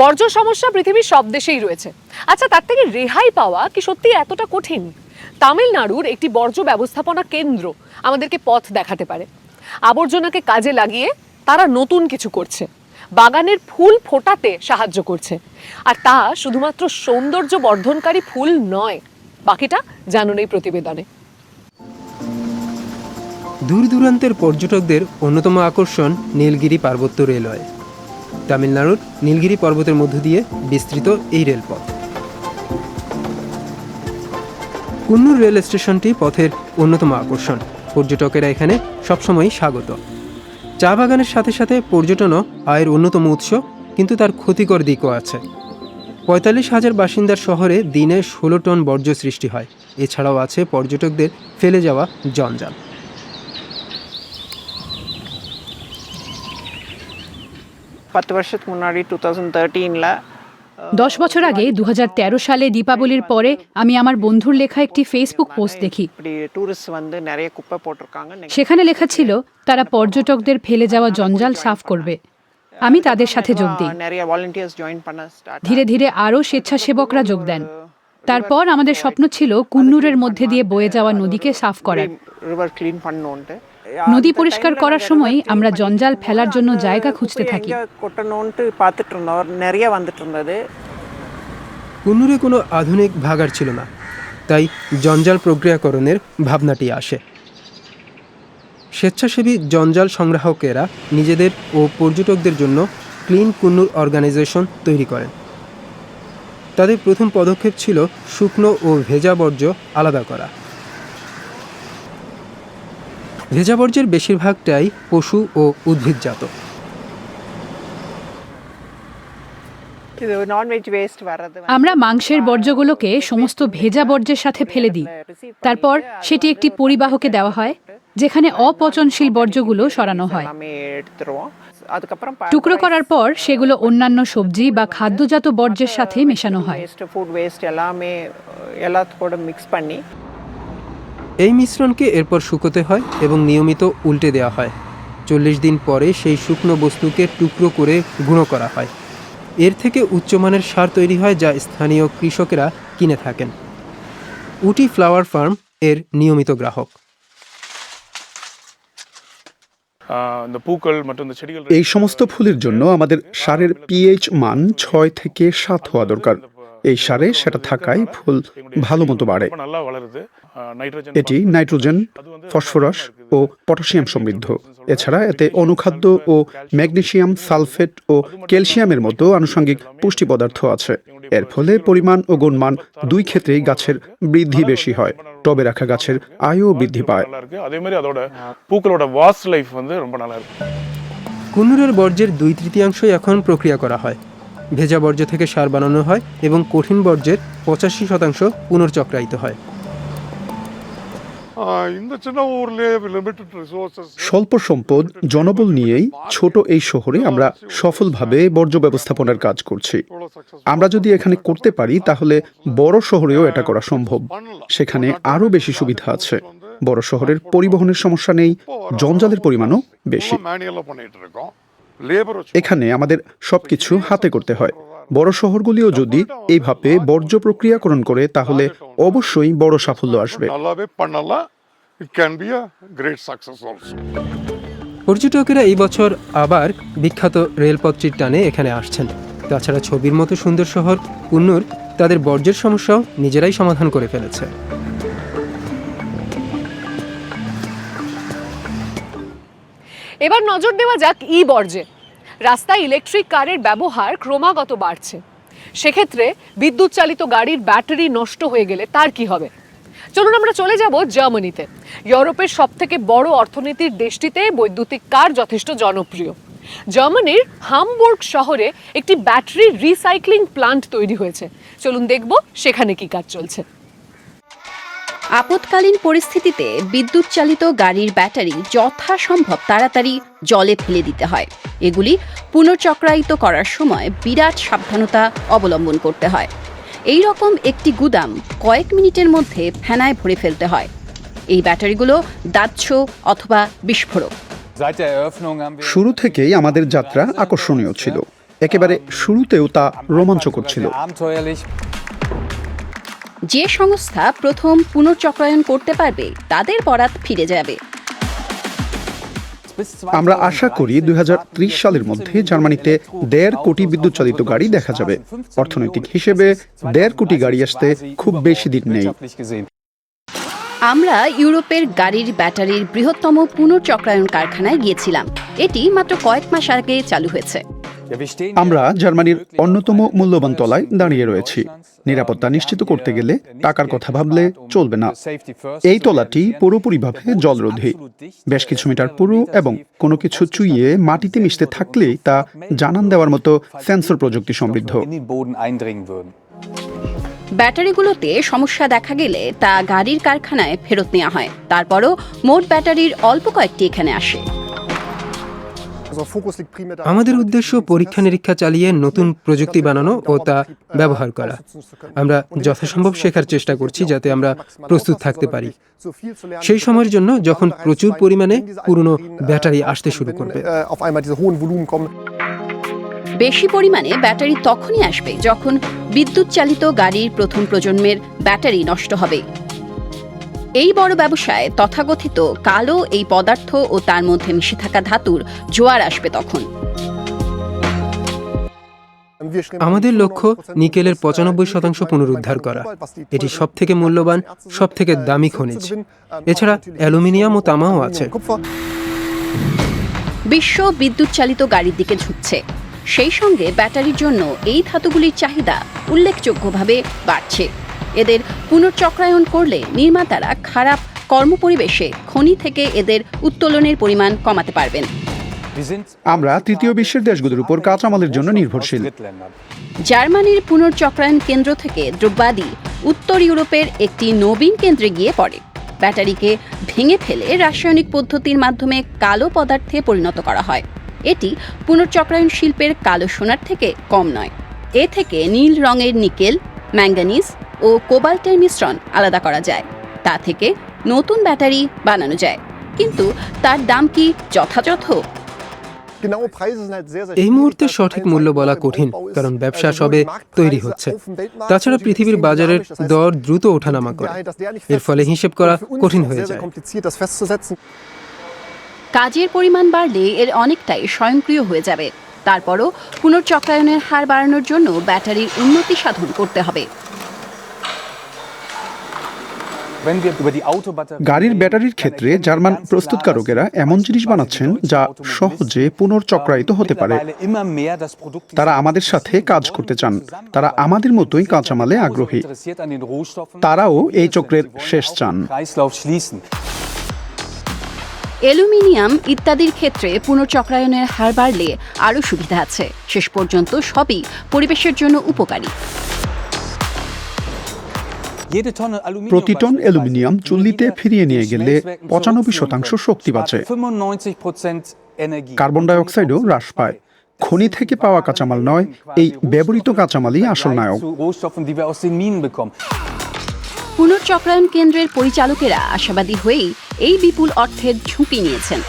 বর্জ্য সমস্যা পৃথিবীর সব দেশেই রয়েছে। আচ্ছা তার থেকে রেহাই পাওয়া কি সত্যি এতটা কঠিন? তামিলনাড়ুর একটি বর্জ্য ব্যবস্থাপনা কেন্দ্র আমাদেরকে পথ দেখাতে পারে। আবর্জনাকে কাজে লাগিয়ে তারা নতুন কিছু করছে। বাগানের ফুল ফোটাতে সাহায্য করছে। আর তা শুধুমাত্র সৌন্দর্য বর্ধনকারী ফুল নয়, বাকিটা জানুন এই প্রতিবেদনে। দূর দূরান্তের পর্যটকদের অন্যতম আকর্ষণ নীলগিরি পার্বত্য রেলওয়ে। তামিলনাড়ুর নীলগিরি পর্বতের মধ্য দিয়ে বিস্তৃত এই রেলপথ। কুন্নুর রেল স্টেশনটি পথের অন্যতম আকর্ষণ। পর্যটকেরা এখানে সবসময়ই স্বাগত। চা বাগানের সাথে সাথে পর্যটনও আয়ের অন্যতম উৎস, কিন্তু তার ক্ষতিকর দিকও আছে। পঁয়তাল্লিশ হাজার বাসিন্দার শহরে দিনে ষোলো টন বর্জ্য সৃষ্টি হয়। এছাড়াও আছে পর্যটকদের ফেলে যাওয়া জঞ্জাল। பத்து வருஷத்துக்கு முன்னாடி டூ தௌசண்ட் தேர்ட்டீனில் দশ বছর আগে দু সালে দীপাবলির পরে আমি আমার বন্ধুর লেখা একটি ফেসবুক পোস্ট দেখি இப்படி டூரிஸ்ட் வந்து நிறைய குப்பை போட்டிருக்காங்க Next, সেখানে লেখা ছিল তারা পর্যটকদের ফেলে যাওয়া জঞ্জাল সাফ করবে আমি তাদের সাথে যোগ দিই நிறைய வாலண்டியர்ஸ் জয়েন பண்ண স্টার্ট ধীরে ধীরে আরও স্বেচ্ছাসেবকরা যোগ দেন তারপর আমাদের স্বপ্ন ছিল কুন্নুরের মধ্যে দিয়ে বয়ে যাওয়া নদীকে সাফ করার রিভার ক্লিন பண்ணணுன்ட்டு নদী পরিষ্কার করার সময় আমরা জঞ্জাল ফেলার জন্য জায়গা খুঁজতে থাকি। কুনুরে কোনো আধুনিক ভাগার ছিল না তাই জঞ্জাল প্রক্রিয়াকরণের ভাবনাটি আসে। স্বেচ্ছাসেবী জঞ্জাল সংগ্রাহকেরা নিজেদের ও পর্যটকদের জন্য ক্লিন কুন্নুর অর্গানাইজেশন তৈরি করেন। তাদের প্রথম পদক্ষেপ ছিল শুকনো ও ভেজা বর্জ্য আলাদা করা। ভেজা বর্জ্যের বেশিরভাগটাই পশু ও উদ্ভিদজাত। আমরা মাংসের বর্জ্যগুলোকে সমস্ত ভেজা বর্জ্যের সাথে ফেলে দিই। তারপর সেটি একটি পরিবাহকে দেওয়া হয়, যেখানে অপচনশীল বর্জ্যগুলো সরানো হয়। টুকরো করার পর সেগুলো অন্যান্য সবজি বা খাদ্যজাত বর্জ্যের সাথে মেশানো হয়। এই মিশ্রণকে এরপর শুকোতে হয় এবং নিয়মিত উল্টে দেওয়া হয়। চল্লিশ দিন পরে সেই শুকনো বস্তুকে টুকরো করে গুঁড়ো করা হয়। এর থেকে উচ্চমানের সার তৈরি হয় যা স্থানীয় কৃষকেরা কিনে থাকেন। উটি ফ্লাওয়ার ফার্ম এর নিয়মিত গ্রাহক। এই সমস্ত ফুলের জন্য আমাদের সারের পিএইচ মান ছয় থেকে সাত হওয়া দরকার। এই সারে সেটা থাকায় ফুল ভালো মতো বাড়ে। এটি নাইট্রোজেন, ফসফরাস ও পটাশিয়াম সমৃদ্ধ। এছাড়া এতে অনুখাদ্য ও ম্যাগনেশিয়াম সালফেট ও ক্যালসিয়ামের মতো আনুষঙ্গিক পুষ্টি পদার্থ আছে। এর ফলে পরিমাণ ও গুণমান দুই ক্ষেত্রেই গাছের বৃদ্ধি বেশি হয়, টবে রাখা গাছের আয়ু বৃদ্ধি পায়। কুনুরের বর্জ্যের দুই তৃতীয়াংশই এখন প্রক্রিয়া করা হয়। ভেজা বর্জ্য থেকে সার বানানো হয় এবং কঠিন বর্জ্যের পঁচাশি শতাংশ পুনর্চক্রায়িত হয়। স্বল্প সম্পদ জনবল নিয়েই ছোট এই শহরে আমরা সফলভাবে বর্জ্য ব্যবস্থাপনার কাজ করছি। আমরা যদি এখানে করতে পারি তাহলে বড় শহরেও এটা করা সম্ভব। সেখানে আরও বেশি সুবিধা আছে। বড় শহরের পরিবহনের সমস্যা নেই জঞ্জালের পরিমাণও বেশি। এখানে আমাদের সব কিছু হাতে করতে হয়। বড় শহরগুলিও যদি এইভাবে বর্জ্য প্রক্রিয়াকরণ করে তাহলে অবশ্যই বড় সাফল্য আসবে। পর্যটকেরা এই বছর আবার বিখ্যাত রেলপথটির টানে এখানে আসছেন। তাছাড়া ছবির মতো সুন্দর শহর কুন্নুর তাদের বর্জ্যের সমস্যাও নিজেরাই সমাধান করে ফেলেছে। এবার নজর দেওয়া যাক ই বর্জ্যে। রাস্তায় ইলেকট্রিক কারের ব্যবহার ক্রমাগত বাড়ছে। সেক্ষেত্রে বিদ্যুৎ চালিত গাড়ির ব্যাটারি নষ্ট হয়ে গেলে তার কি হবে? চলুন আমরা চলে যাব জার্মানিতে। ইউরোপের সব থেকে বড় অর্থনীতির দেশটিতে বৈদ্যুতিক কার যথেষ্ট জনপ্রিয়। জার্মানির হামবুর্গ শহরে একটি ব্যাটারি রিসাইক্লিং প্লান্ট তৈরি হয়েছে। চলুন দেখব সেখানে কি কাজ চলছে। আপৎকালীন পরিস্থিতিতে বিদ্যুৎ চালিত গাড়ির ব্যাটারি যথাসম্ভব তাড়াতাড়ি জলে ফেলে দিতে হয়। এগুলি পুনর্চক্রায়িত করার সময় বিরাট সাবধানতা অবলম্বন করতে হয়। এই রকম একটি গুদাম কয়েক মিনিটের মধ্যে ফেনায় ভরে ফেলতে হয়। এই ব্যাটারিগুলো দাহ্য অথবা বিস্ফোরক। শুরু থেকেই আমাদের যাত্রা আকর্ষণীয় ছিল। একেবারে শুরুতেও তা রোমাঞ্চকর ছিল। যে সংস্থা প্রথম পুনর্চক্রায়ন করতে পারবে তাদের বরাত ফিরে যাবে। আমরা আশা করি দুই হাজার ত্রিশ সালের মধ্যে জার্মানিতে দেড় কোটি বিদ্যুৎ চালিত গাড়ি দেখা যাবে। অর্থনৈতিক হিসেবে দেড় কোটি গাড়ি আসতে খুব বেশি দিন নেই। আমরা ইউরোপের গাড়ির ব্যাটারির বৃহত্তম পুনর্চক্রায়ন কারখানায় গিয়েছিলাম। এটি মাত্র কয়েক মাস আগে চালু হয়েছে। আমরা জার্মানির অন্যতম মূল্যবান তলায় দাঁড়িয়ে রয়েছি। নিরাপত্তা নিশ্চিত করতে গেলে টাকার কথা ভাবলে চলবে না। এই তলাটি পুরোপুরিভাবে জলরোধী বেশ কিছু মিটার পুরু এবং কোনো কিছু চুইয়ে মাটিতে মিশতে থাকলেই তা জানান দেওয়ার মতো সেন্সর প্রযুক্তি সমৃদ্ধ। ব্যাটারিগুলোতে সমস্যা দেখা গেলে তা গাড়ির কারখানায় ফেরত নেওয়া হয়। তারপরও মোট ব্যাটারির অল্প কয়েকটি এখানে আসে। আমাদের উদ্দেশ্য পরীক্ষা নিরীক্ষা চালিয়ে নতুন প্রযুক্তি বানানো ও তা ব্যবহার করা। আমরা যথাসম্ভব শেখার চেষ্টা করছি যাতে আমরা প্রস্তুত থাকতে পারি। সেই সময়ের জন্য যখন প্রচুর পরিমাণে পুরনো ব্যাটারি আসতে শুরু করবে। বেশি পরিমাণে ব্যাটারি তখনই আসবে যখন বিদ্যুৎ চালিত গাড়ির প্রথম প্রজন্মের ব্যাটারি নষ্ট হবে। এই বড় ব্যবসায় তথাকথিত কালো এই পদার্থ ও তার মধ্যে মিশে থাকা ধাতুর জোয়ার আসবে তখন। আমাদের লক্ষ্য নিকেলের পঁচানব্বই শতাংশ পুনরুদ্ধার করা। এটি সব থেকে মূল্যবান সব থেকে দামি খনিজ। এছাড়া অ্যালুমিনিয়াম ও তামাও আছে। বিশ্ব বিদ্যুৎ চালিত গাড়ির দিকে ঝুঁকছে। সেই সঙ্গে ব্যাটারির জন্য এই ধাতুগুলির চাহিদা উল্লেখযোগ্যভাবে বাড়ছে। এদের পুনর্চক্রায়ন করলে নির্মাতারা খারাপ কর্মপরিবেশে খনি থেকে এদের উত্তোলনের পরিমাণ কমাতে পারবেন। আমরা তৃতীয় বিশ্বের দেশগুলোর উপর কাঁচামালের জন্য নির্ভরশীল। জার্মানির পুনর্চক্রায়ন কেন্দ্র থেকে দ্রব্যাদি উত্তর ইউরোপের একটি নবীন কেন্দ্রে গিয়ে পড়ে। ব্যাটারিকে ভেঙে ফেলে রাসায়নিক পদ্ধতির মাধ্যমে কালো পদার্থে পরিণত করা হয়। এটি পুনর্চক্রায়ন শিল্পের কালো সোনার থেকে কম নয়। এ থেকে নীল রঙের নিকেল ম্যাঙ্গানিজ ও কোবাল্টের মিশ্রণ আলাদা করা যায়। তা থেকে নতুন ব্যাটারি বানানো যায়। কিন্তু তার দাম কি যথাযথ? এই মুহূর্তে সঠিক মূল্য বলা কঠিন কারণ ব্যবসা সবে তৈরি হচ্ছে। তাছাড়া পৃথিবীর বাজারের দর দ্রুত ওঠানামা করে। এর ফলে হিসেব করা কঠিন হয়ে যায়। কাজের পরিমাণ বাড়লে এর অনেকটাই স্বয়ংক্রিয় হয়ে যাবে। তারপরও পুনর্চক্রায়নের হার বাড়ানোর জন্য ব্যাটারির উন্নতি সাধন করতে হবে। গাড়ির ব্যাটারির ক্ষেত্রে জার্মান প্রস্তুতকারকেরা এমন জিনিস বানাচ্ছেন যা সহজে পুনর্চক্রায়িত হতে পারে। তারা আমাদের সাথে কাজ করতে চান। তারা আমাদের মতোই কাঁচামালে আগ্রহী। তারাও এই চক্রের শেষ চান। অ্যালুমিনিয়াম ইত্যাদির ক্ষেত্রে পুনর্চক্রায়নের হার বাড়লে আরও সুবিধা আছে। শেষ পর্যন্ত সবই পরিবেশের জন্য উপকারী। প্রতি টন অ্যালুমিনিয়াম চুল্লিতে ফিরিয়ে নিয়ে গেলে পঁচানব্বই শতাংশ শক্তি বাঁচে। কার্বন ডাই অক্সাইডও হ্রাস পায়। খনি থেকে পাওয়া কাঁচামাল নয় এই ব্যবহৃত কাঁচামালই আসল নায়ক। পুনর্চক্রায়ণ কেন্দ্রের পরিচালকেরা আশাবাদী হয়েই এই বিপুল অর্থের ঝুঁকি নিয়েছেন।